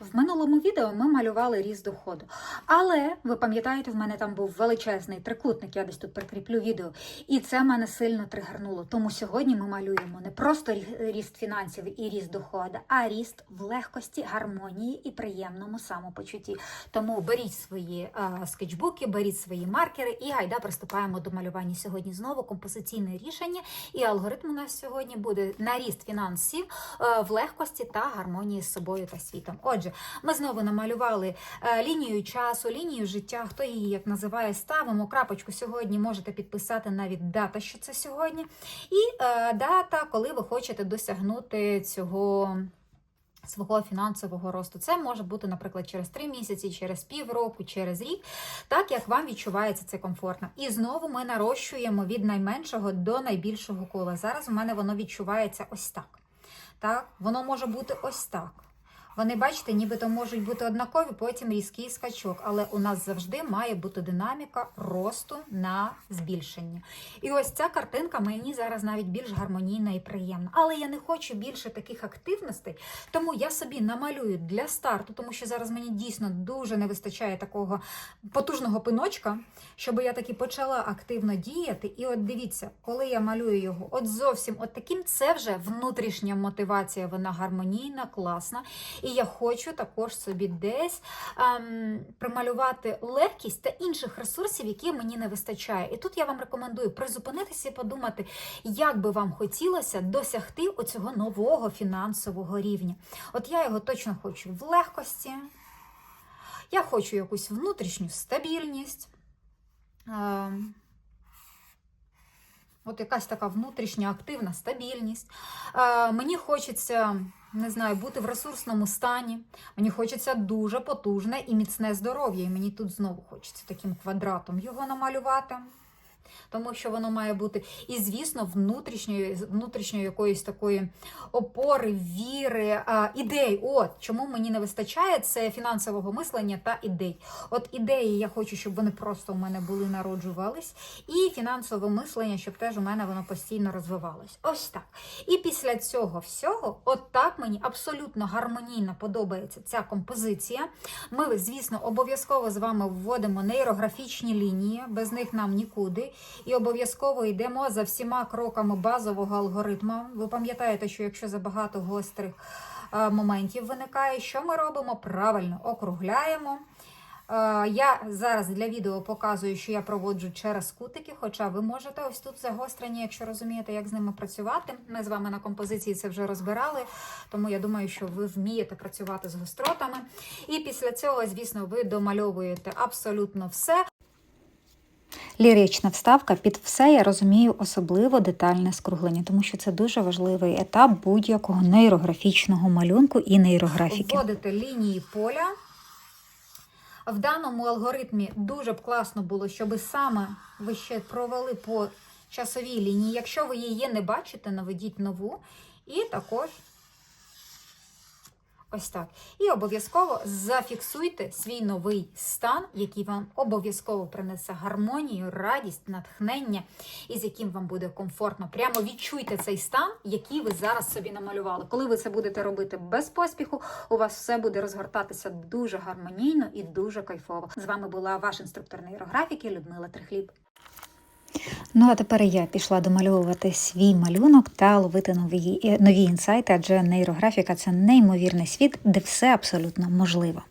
В минулому відео ми малювали ріст доходу. Але ви пам'ятаєте, в мене там був величезний трикутник, я десь тут прикріплю відео, і це мене сильно тригернуло. Тому сьогодні ми малюємо не просто ріст фінансів і ріст доходу, а ріст в легкості, гармонії і приємному самопочутті. Тому беріть свої е, скетчбуки, беріть свої маркери і гайда приступаємо до малювання. Сьогодні знову композиційне рішення, і алгоритм у нас сьогодні буде на ріст фінансів е, в легкості та гармонії з собою та світом. Отже, ми знову намалювали е, лінію часу, лінію життя, хто її як називає, ставимо крапочку сьогодні. Можете підписати навіть дата, що це сьогодні, і е, дата, коли ви хочете досягнути цього. Свого фінансового росту це може бути, наприклад, через 3 місяці, через півроку, через рік, так як вам відчувається це комфортно. І знову ми нарощуємо від найменшого до найбільшого кола. Зараз у мене воно відчувається ось так. Так, воно може бути ось так. Вони, бачите, нібито можуть бути однакові, потім різкий скачок, але у нас завжди має бути динаміка росту на збільшення. І ось ця картинка мені зараз навіть більш гармонійна і приємна. Але я не хочу більше таких активностей, тому я собі намалюю для старту, тому що зараз мені дійсно дуже не вистачає такого потужного пиночка, щоб я таки почала активно діяти. І от дивіться, коли я малюю його, от зовсім от таким, це вже внутрішня мотивація, вона гармонійна, класна. І я хочу також собі десь ем, прималювати легкість та інших ресурсів, які мені не вистачає. І тут я вам рекомендую призупинитися і подумати, як би вам хотілося досягти оцього нового фінансового рівня. От я його точно хочу в легкості. Я хочу якусь внутрішню стабільність. Ем, От якась така внутрішня активна стабільність. Е, мені хочеться, не знаю, бути в ресурсному стані. Мені хочеться дуже потужне і міцне здоров'я. І мені тут знову хочеться таким квадратом його намалювати. Тому що воно має бути, і, звісно, внутрішньої, внутрішньої якоїсь такої опори, віри, а, ідей. От чому мені не вистачає це фінансового мислення та ідей. От ідеї я хочу, щоб вони просто у мене були народжувались, і фінансове мислення, щоб теж у мене воно постійно розвивалось. Ось так. І після цього всього, от так мені абсолютно гармонійно подобається ця композиція. Ми, звісно, обов'язково з вами вводимо нейрографічні лінії, без них нам нікуди. І обов'язково йдемо за всіма кроками базового алгоритму. Ви пам'ятаєте, що якщо забагато гострих е, моментів виникає, що ми робимо? Правильно округляємо. Е, Я зараз для відео показую, що я проводжу через кутики, хоча ви можете ось тут загострені, якщо розумієте, як з ними працювати. Ми з вами на композиції це вже розбирали, тому я думаю, що ви вмієте працювати з гостротами. І після цього, звісно, ви домальовуєте абсолютно все. Лірична вставка під все я розумію особливо детальне скруглення, тому що це дуже важливий етап будь-якого нейрографічного малюнку і нейрографіки. Вводите лінії поля. В даному алгоритмі дуже б класно було, щоб саме ви ще провели по часовій лінії. Якщо ви її не бачите, наведіть нову. І також ось так. І обов'язково зафіксуйте свій новий стан, який вам обов'язково принесе гармонію, радість, натхнення, і з яким вам буде комфортно. Прямо відчуйте цей стан, який ви зараз собі намалювали. Коли ви це будете робити без поспіху, у вас все буде розгортатися дуже гармонійно і дуже кайфово. З вами була ваш інструктор нейрографіки Людмила Трихліб. Ну, а тепер я пішла домальовувати свій малюнок та ловити нові, нові інсайти, адже нейрографіка це неймовірний світ, де все абсолютно можливо.